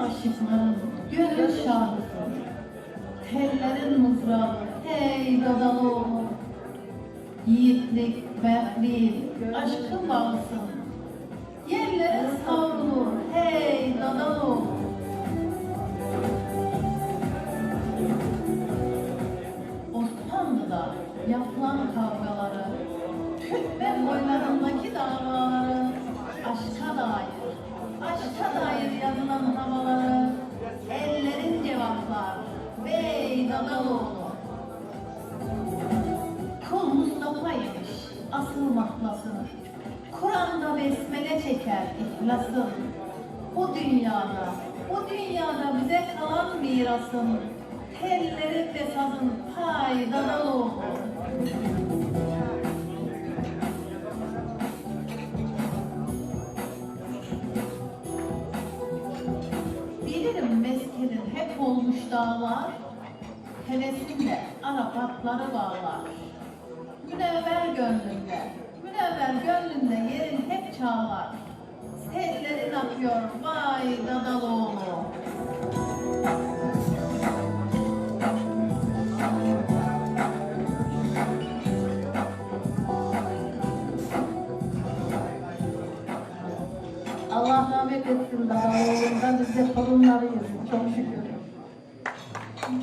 aşıkların gönül şahısı. Tellerin mızrağı hey Dadaloğlu. Yiğitlik, mertlik, aşkın bağlısın. Yerlere savrulur hey Dadaloğlu. Osmanlı'da yapılan kavgaları, Türkmen boylarındaki davaları, bey Dadaloğlu. Kul asıl mahlasını, Kur'an'da besmele çeker ihlasın. Bu dünyada, bu dünyada bize kalan mirasın, tellerin ve sazın pay. Bilirim meskenin hep olmuş dağlar, Hevesinde Arapatları bağlar. Münevver gönlünde, münevver gönlünde yerin hep çağlar. Sellerin akıyor vay Dadaloğlu. Allah rahmet etsin Dadaloğlu'ndan biz de torunlarıyız çok şükür.